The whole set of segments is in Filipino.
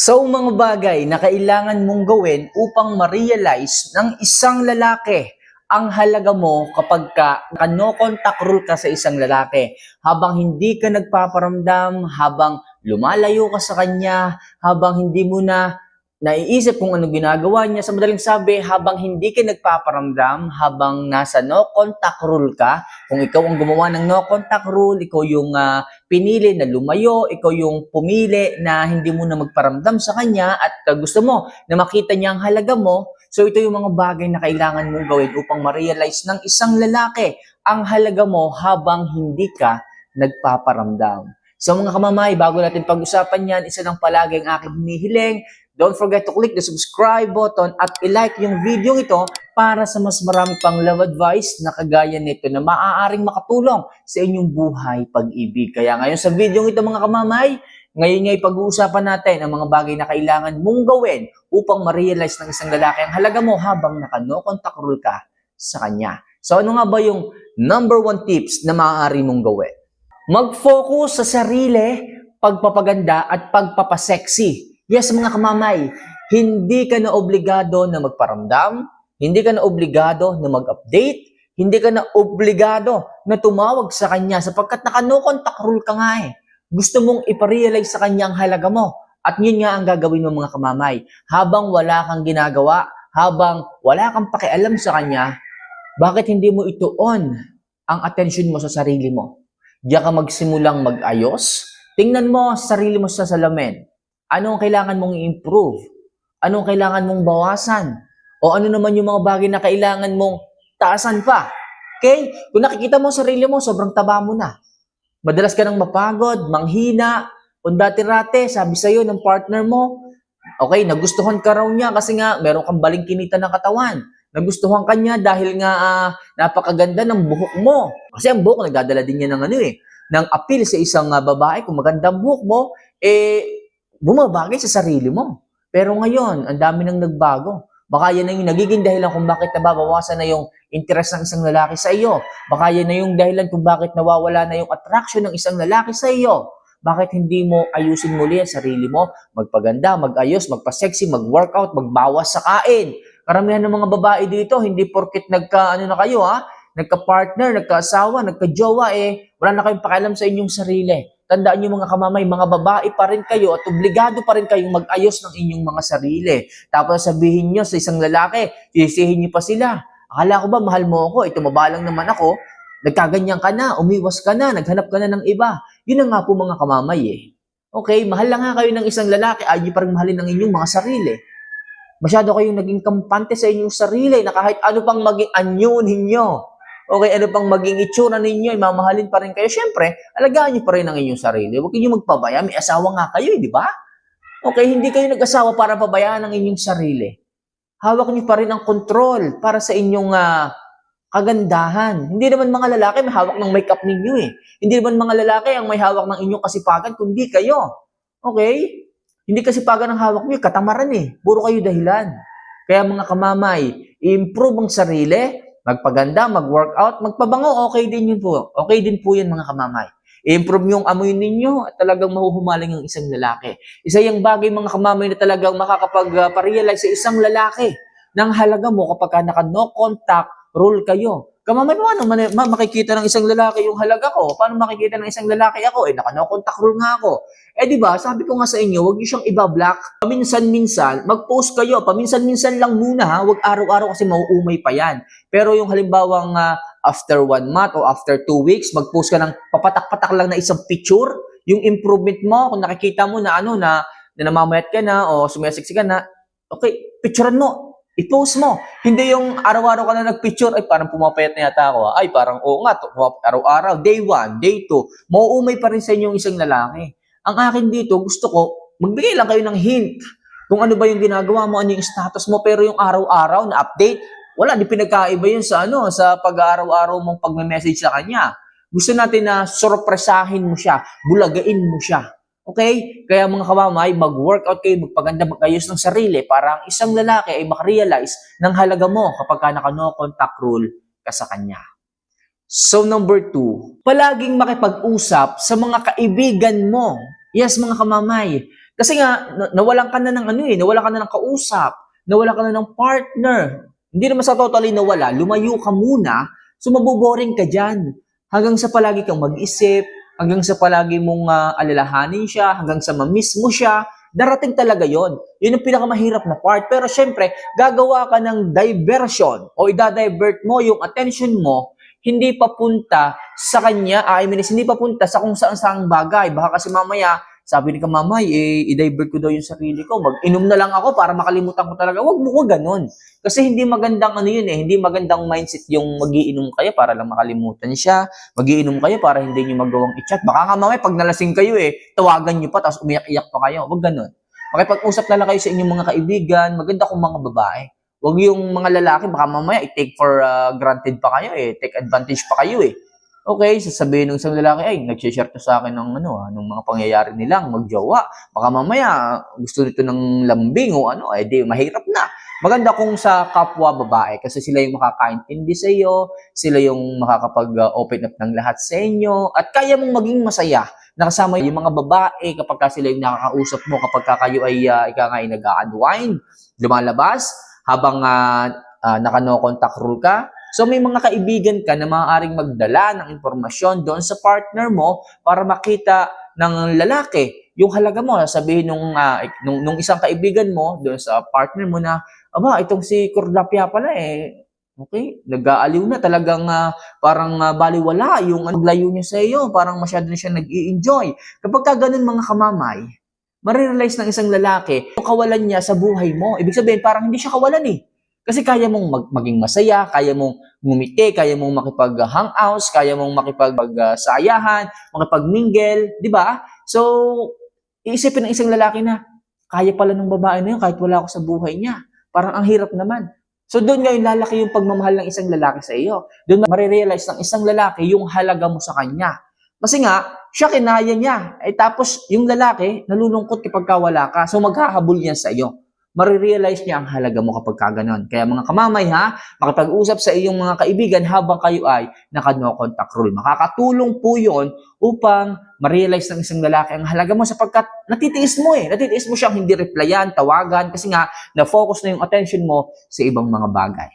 So mga bagay na kailangan mong gawin upang ma-realize ng isang lalaki ang halaga mo kapag ka no contact rule ka sa isang lalaki. Habang hindi ka nagpaparamdam, habang lumalayo ka sa kanya, habang hindi mo na naiisip kung ano ginagawa niya. Sa madaling sabi, habang hindi ka nagpaparamdam, habang nasa no contact rule ka, kung ikaw ang gumawa ng no contact rule, ikaw yung ah, pinili na lumayo, ikaw yung pumili na hindi mo na magparamdam sa kanya at uh, gusto mo na makita niya ang halaga mo, so ito yung mga bagay na kailangan mong gawin upang ma-realize ng isang lalaki ang halaga mo habang hindi ka nagpaparamdam. So mga kamamay, bago natin pag-usapan yan, isa lang palagi ang aking hinihiling. Don't forget to click the subscribe button at i-like yung video ito para sa mas marami pang love advice na kagaya nito na maaaring makatulong sa inyong buhay pag-ibig. Kaya ngayon sa video ito mga kamamay, ngayon ngay pag-uusapan natin ang mga bagay na kailangan mong gawin upang ma-realize ng isang lalaki ang halaga mo habang naka-no contact rule ka sa kanya. So ano nga ba yung number one tips na maaari mong gawin? Mag-focus sa sarili, pagpapaganda at pagpapasexy. Yes, mga kamamay, hindi ka na obligado na magparamdam, hindi ka na obligado na mag-update, hindi ka na obligado na tumawag sa kanya sapagkat naka-no contact rule ka nga eh. Gusto mong iparealize sa kanya ang halaga mo. At yun nga ang gagawin mo mga kamamay. Habang wala kang ginagawa, habang wala kang pakialam sa kanya, bakit hindi mo ituon ang attention mo sa sarili mo? Diyan ka magsimulang mag-ayos, tingnan mo sa sarili mo sa salamin. Ano ang kailangan mong i-improve? Ano ang kailangan mong bawasan? O ano naman yung mga bagay na kailangan mong taasan pa? Okay? Kung nakikita mo sa sarili mo, sobrang taba mo na. Madalas ka nang mapagod, manghina, kung dati-rate, sabi sa'yo ng partner mo, okay, nagustuhan ka raw niya kasi nga meron kang balingkinita ng katawan. Nagustuhan ka niya dahil nga ah, napakaganda ng buhok mo. Kasi ang buhok, nagdadala din niya ng ano eh, ng appeal sa isang ah, babae. Kung maganda ang buhok mo, eh, bumabagay sa sarili mo. Pero ngayon, ang dami nang nagbago. Baka yan na yung nagiging dahilan kung bakit nababawasan na yung interest ng isang lalaki sa iyo. Baka yan na yung dahilan kung bakit nawawala na yung attraction ng isang lalaki sa iyo. Bakit hindi mo ayusin muli ang sarili mo? Magpaganda, magayos, magpa-sexy, mag-workout, magbawas sa kain. Karamihan ng mga babae dito, hindi porket nagka, ano na kayo ha, nagka-partner, nagka-asawa, nagka-jowa, eh, wala na kayong pakialam sa inyong sarili. Tandaan niyo mga kamamay, mga babae pa rin kayo at obligado pa rin kayong mag-ayos ng inyong mga sarili. Tapos sabihin niyo sa isang lalaki, sisihin niyo pa sila. Akala ko ba mahal mo ako, ito mabalang naman ako, nagkaganyan ka na, umiwas ka na, naghanap ka na ng iba. Yun ang nga po mga kamamay eh. Okay, mahal lang nga kayo ng isang lalaki, ay pa rin mahalin ng inyong mga sarili. Masyado kayong naging kampante sa inyong sarili na kahit ano pang maging anyo ninyo. Okay, ano pang maging itsura ninyo, mamahalin pa rin kayo. Siyempre, alagaan niyo pa rin ang inyong sarili. Huwag niyo magpabaya. May asawa nga kayo, eh, di ba? Okay, hindi kayo nag-asawa para pabayaan ang inyong sarili. Hawak niyo pa rin ang control para sa inyong ah, kagandahan. Hindi naman mga lalaki may hawak ng makeup ninyo eh. Hindi naman mga lalaki ang may hawak ng inyong kasipagan, kundi kayo. Okay? Hindi kasipagan ang hawak niyo, katamaran eh. Puro kayo dahilan. Kaya mga kamamay, improve ang sarili, magpaganda, mag-workout, magpabango, okay din yun po. Okay din po yan mga kamamay. I-improve yung amoy ninyo at talagang mahuhumaling ang isang lalaki. Isa yung bagay mga kamamay na talagang makakapag-realize sa isang lalaki ng halaga mo kapag ka naka no contact rule kayo. Kamamay, paano man, ma- makikita ng isang lalaki yung halaga ko? Paano makikita ng isang lalaki ako? Eh, naka no contact rule nga ako. Eh, di ba, sabi ko nga sa inyo, huwag niyo siyang iba-block. Paminsan-minsan, mag-post kayo. Paminsan-minsan lang muna, ha? Huwag araw-araw kasi mauumay pa yan. Pero yung halimbawang ah, after one month o after two weeks, mag-post ka ng papatak-patak lang na isang picture, yung improvement mo, kung nakikita mo na ano, na, na namamayat ka na o sumisiksi ka na, okay, picturean mo. I-post mo. Hindi yung araw-araw ka na nag-picture, ay parang pumapayat na yata ako. ah. Ay, parang oo nga, araw-araw, day one, day two, mauumay pa rin sa inyong isang lalaki. Ang akin dito, gusto ko, magbigay lang kayo ng hint kung ano ba yung ginagawa mo, ano yung status mo, pero yung araw-araw na update, wala, di pinagkaiba yun sa ano, sa pag-araw-araw mong pagme-message sa kanya. Gusto natin na sorpresahin mo siya, bulagain mo siya. Okay? Kaya mga kamamay, mag-workout kayo, magpaganda, mag-ayos ng sarili para ang isang lalaki ay makarealize ng halaga mo kapag ka naka-no contact rule ka sa kanya. So number two, palaging makipag-usap sa mga kaibigan mo. Yes, mga kamamay. Kasi nga, na- nawalan ka na ng ano eh, nawalan ka na ng kausap, nawalan ka na ng partner. Hindi naman sa totally nawala, lumayo ka muna, so maboboring ka dyan. Hanggang sa palagi kang mag-isip, hanggang sa palagi mong ah, alalahanin siya, hanggang sa mamiss mo siya, darating talaga yon. Yun ang pinakamahirap na part. Pero syempre, gagawa ka ng diversion o idadivert mo yung attention mo hindi papunta sa kanya, I mean, hindi papunta sa kung saan saang bagay. Baka kasi mamaya, sabi ni Kamamay, eh, i-divert ko daw yung sarili ko. Mag-inom na lang ako para makalimutan ko talaga. Wag mo, wag ganun. Kasi hindi magandang ano yun eh, hindi magandang mindset yung magiinom kayo para lang makalimutan siya. Magiinom kayo para hindi nyo magawang i-chat. Baka nga mamaya, pag nalasing kayo eh, tawagan nyo pa, tapos umiyak-iyak pa kayo. Wag ganun. Makipag-usap na lang kayo sa inyong mga kaibigan. Maganda kung mga babae. Wag yung mga lalaki, baka mamaya i-take for uh, granted pa kayo eh. Take advantage pa kayo eh. Okay, sasabihin ng isang lalaki, ay, nag-share to sa akin ng ano, ah, ng mga pangyayari nilang magjowa. Baka mamaya gusto nito ng lambing o ano, eh di mahirap na. Maganda kung sa kapwa babae kasi sila yung makakaintindi sa iyo, sila yung makakapag-open up ng lahat sa inyo, at kaya mong maging masaya nakasama yung mga babae kapag ka sila yung nakakausap mo, kapag ka kayo ay uh, ika nga ay nag-unwind, lumalabas, habang uh, uh, naka-no contact rule ka. So may mga kaibigan ka na maaaring magdala ng impormasyon doon sa partner mo para makita ng lalaki yung halaga mo. Sabihin nung, uh, nung, nung isang kaibigan mo doon sa partner mo na, aba, itong si Cordapia pala eh, Okay? Nag-aaliw na talagang uh, parang uh, baliwala yung layo niya sa iyo, parang masyado na siya nag-i-enjoy. Kapag ka ganun mga kamamay, marirealize ng isang lalaki yung kawalan niya sa buhay mo. Ibig sabihin, parang hindi siya kawalan eh. Kasi kaya mong mag- maging masaya, kaya mong ngumiti, kaya mong makipag-hangouts, kaya mong makipag-sayahan, makipag-mingle, di ba? So, iisipin ng isang lalaki na, kaya pala ng babae na yun kahit wala ako sa buhay niya. Parang ang hirap naman. So doon ngayon lalaki yung pagmamahal ng isang lalaki sa iyo. Doon marirealize ng isang lalaki yung halaga mo sa kanya. Kasi nga, siya kinaya niya. Eh tapos yung lalaki, nalulungkot kapag wala ka. So maghahabol yan sa iyo. Marirealize niya ang halaga mo kapag kaganon. Kaya mga kamamay ha, makipag-usap sa iyong mga kaibigan habang kayo ay naka-no contact rule. Makakatulong po yon upang ma-realize ng isang lalaki ang halaga mo sapagkat natitiis mo eh. Natitiis mo siyang hindi replyan, tawagan, kasi nga na-focus na yung attention mo sa ibang mga bagay.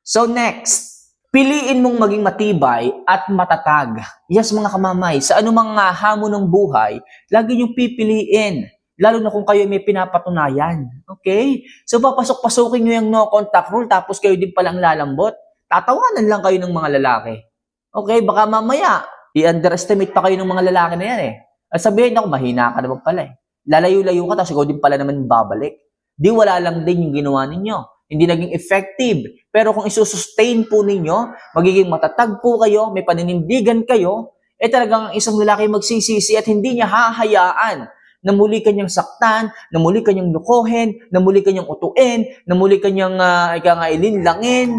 So next, piliin mong maging matibay at matatag. Yes mga kamamay, sa anumang hamon ng buhay, lagi niyong pipiliin. Lalo na kung kayo may pinapatunayan. Okay? So papasok-pasukin niyo yung no contact rule tapos kayo din palang lalambot. Tatawanan lang kayo ng mga lalaki. Okay? Baka mamaya, i-underestimate pa kayo ng mga lalaki na yan eh. At sabihin ako, mahina ka naman pala eh. Lalayo-layo ka, tapos ikaw din pala naman babalik. Di wala lang din yung ginawa ninyo. Hindi naging effective. Pero kung isusustain po ninyo, magiging matatag po kayo, may paninindigan kayo, eh talagang isang lalaki magsisisi at hindi niya hahayaan na muli kanyang saktan, na muli kanyang lukohin, na muli kanyang utuin, na muli kanyang uh, ika nga ilinlangin.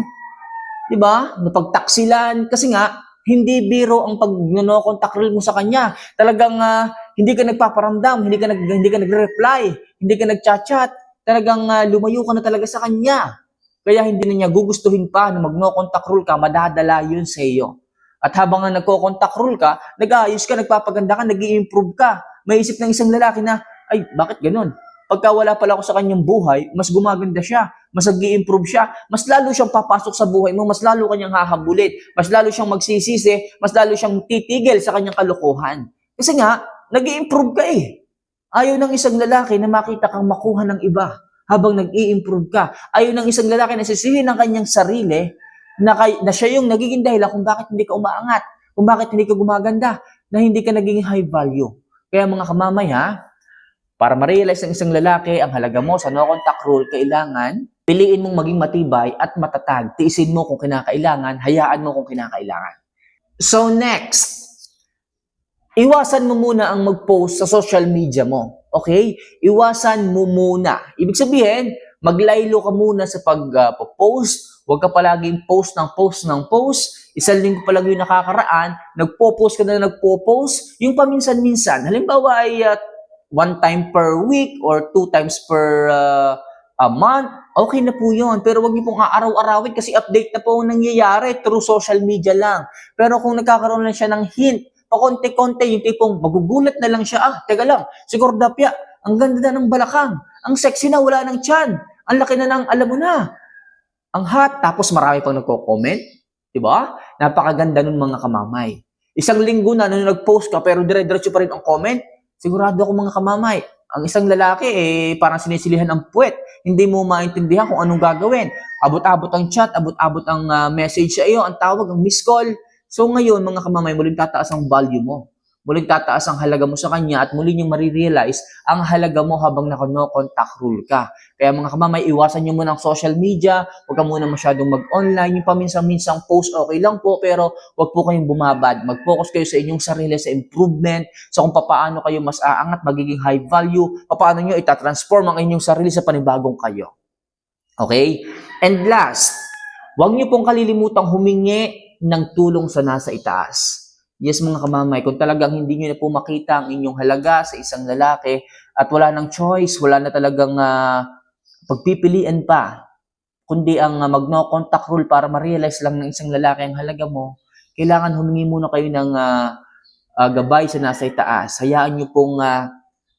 'Di ba? Napagtaksilan kasi nga hindi biro ang pag no contact rule mo sa kanya. Talagang uh, hindi ka nagpaparamdam, hindi ka nag hindi ka nagre-reply, hindi ka nagchat-chat. Talagang uh, lumayo ka na talaga sa kanya. Kaya hindi na niya gugustuhin pa na mag contact rule ka, madadala 'yun sa iyo. At habang nga nagko-contact rule ka, nag-aayos ka, nagpapaganda ka, nag improve ka. May isip ng isang lalaki na, ay, bakit ganun? Pagka wala pala ako sa kanyang buhay, mas gumaganda siya, mas nag improve siya, mas lalo siyang papasok sa buhay mo, mas lalo kanyang hahabulin, mas lalo siyang magsisisi, mas lalo siyang titigil sa kanyang kalokohan. Kasi nga, nag improve ka eh. Ayaw ng isang lalaki na makita kang makuha ng iba habang nag improve ka. Ayaw ng isang lalaki na sisihin ang kanyang sarili na, kay, na siya yung nagiging dahilan kung bakit hindi ka umaangat, kung bakit hindi ka gumaganda, na hindi ka naging high value. Kaya mga kamamay ha, para ma-realize ng isang lalaki ang halaga mo sa no contact rule, kailangan piliin mong maging matibay at matatag. Tiisin mo kung kinakailangan, hayaan mo kung kinakailangan. So next, iwasan mo muna ang mag-post sa social media mo. Okay? Iwasan mo muna. Ibig sabihin, maglaylo ka muna sa pag-post. Huwag ka palaging post ng post ng post. Isang linggo pa lang yung nakakaraan, nagpo-post ka na nagpo-post. Yung paminsan-minsan, halimbawa ay uh, one time per week or two times per uh, a month, okay na po yun. Pero wag niyo pong aaraw-arawin kasi update na po ang nangyayari through social media lang. Pero kung nagkakaroon lang siya ng hint, pakonti-konti, yung tipong magugulat na lang siya, ah, teka lang, siguro dapya, ang ganda na ng balakang, ang sexy na, wala ng tiyan, ang laki na ng, alam mo na, ang hot, tapos marami pang nagko-comment, di ba? Napakaganda nun mga kamamay. Isang linggo na nung nag-post ka pero dire-diretso pa rin ang comment, sigurado ako mga kamamay, ang isang lalaki eh parang sinisilihan ang puwet. Hindi mo maintindihan kung anong gagawin. Abot-abot ang chat, abot-abot ang ah, message sa iyo, ang tawag, ang miss call. So ngayon mga kamamay, muling tataas ang value mo. Muling tataas ang halaga mo sa kanya at muli niyong marirealize ang halaga mo habang naka-no contact rule ka. Kaya mga kamamay, iwasan niyo muna ang social media, huwag ka muna masyadong mag-online, yung paminsan-minsang post okay lang po, pero huwag po kayong bumabad. Mag-focus kayo sa inyong sarili, sa improvement, sa kung paano kayo mas aangat, magiging high value, paano nyo itatransform ang inyong sarili sa panibagong kayo. Okay? And last, huwag niyo pong kalilimutang humingi ng tulong sa nasa itaas. Yes, mga kamamay, kung talagang hindi nyo na po makita ang inyong halaga sa isang lalaki at wala ng choice, wala na talagang ah, pagpipilian pa, kundi ang ah, mag-no contact rule para ma-realize lang ng isang lalaki ang halaga mo, kailangan humingi muna kayo ng ah, ah, gabay sa nasa itaas. Hayaan nyo pong ah,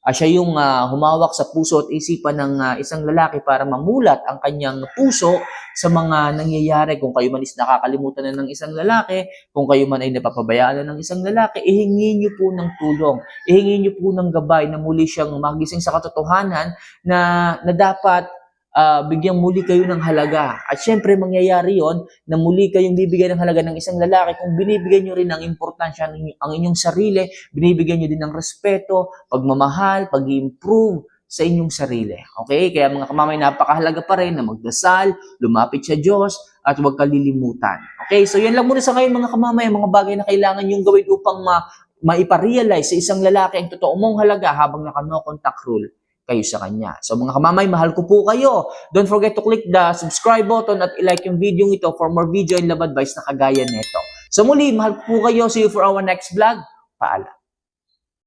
ah, siya yung ah, humawak sa puso at isipan ng ah, isang lalaki para mamulat ang kanyang puso sa mga nangyayari. Kung kayo man is nakakalimutan na ng isang lalaki, kung kayo man ay napapabayaan na ng isang lalaki, ihingi niyo po ng tulong. Ihingi niyo po ng gabay na muli siyang magising sa katotohanan na, na dapat ah, bigyang muli kayo ng halaga. At syempre, mangyayari yon na muli kayong bibigyan ng halaga ng isang lalaki kung binibigyan nyo rin ng importansya ng ang inyong sarili, binibigyan nyo din ng respeto, pagmamahal, pag-improve sa inyong sarili. Okay? Kaya mga kamamay, napakahalaga pa rin na magdasal, lumapit sa Diyos, at huwag kalilimutan. Okay? So yan lang muna sa ngayon mga kamamay, mga bagay na kailangan yung gawin upang ma maiparealize sa isang lalaki ang totoo mong halaga habang naka-no contact rule kayo sa kanya. So mga kamamay, mahal ko po kayo. Don't forget to click the subscribe button at i-like yung video ito for more video and love advice na kagaya nito. So muli, mahal ko po kayo. See you for our next vlog. Paalam.